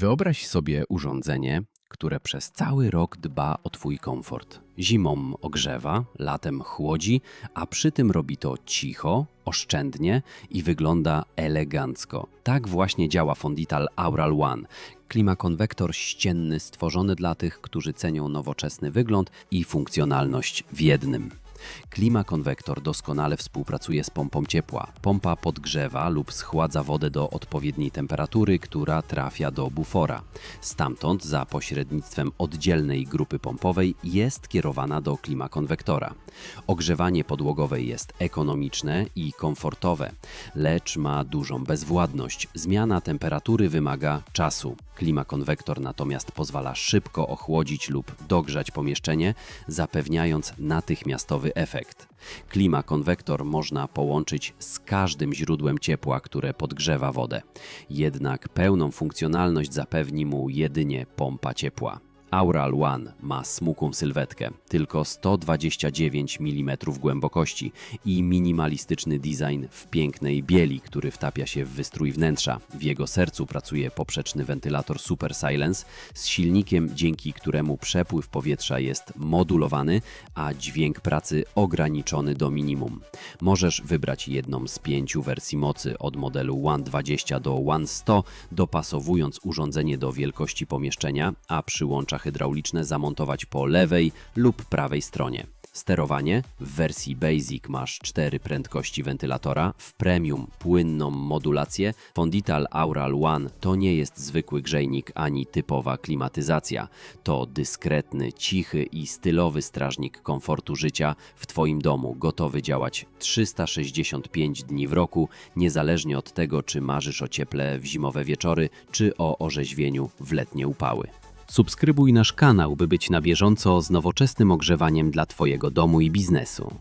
Wyobraź sobie urządzenie, które przez cały rok dba o Twój komfort. Zimą ogrzewa, latem chłodzi, a przy tym robi to cicho, oszczędnie i wygląda elegancko. Tak właśnie działa Fondital Aural One. Klimakonwektor ścienny stworzony dla tych, którzy cenią nowoczesny wygląd i funkcjonalność w jednym. Klimakonwektor doskonale współpracuje z pompą ciepła. Pompa podgrzewa lub schładza wodę do odpowiedniej temperatury, która trafia do bufora. Stamtąd, za pośrednictwem oddzielnej grupy pompowej, jest kierowana do klimakonwektora. Ogrzewanie podłogowe jest ekonomiczne i komfortowe, lecz ma dużą bezwładność. Zmiana temperatury wymaga czasu. Klimakonwektor natomiast pozwala szybko ochłodzić lub dogrzać pomieszczenie, zapewniając natychmiastowy efekt. Klimakonwektor można połączyć z każdym źródłem ciepła, które podgrzewa wodę. Jednak pełną funkcjonalność zapewni mu jedynie pompa ciepła. Aural One ma smukłą sylwetkę, tylko 129 mm głębokości i minimalistyczny design w pięknej bieli, który wtapia się w wystrój wnętrza. W jego sercu pracuje poprzeczny wentylator Super Silence z silnikiem, dzięki któremu przepływ powietrza jest modulowany, a dźwięk pracy ograniczony do minimum. Możesz wybrać jedną z pięciu wersji mocy od modelu One 20 do One 100, dopasowując urządzenie do wielkości pomieszczenia, a przyłącza hydrauliczne zamontować po lewej lub prawej stronie. Sterowanie w wersji Basic masz cztery prędkości wentylatora, w Premium płynną modulację. Fondital Aural One to nie jest zwykły grzejnik ani typowa klimatyzacja. To dyskretny, cichy i stylowy strażnik komfortu życia w Twoim domu, gotowy działać 365 dni w roku, niezależnie od tego, czy marzysz o cieple w zimowe wieczory, czy o orzeźwieniu w letnie upały. Subskrybuj nasz kanał, by być na bieżąco z nowoczesnym ogrzewaniem dla Twojego domu i biznesu.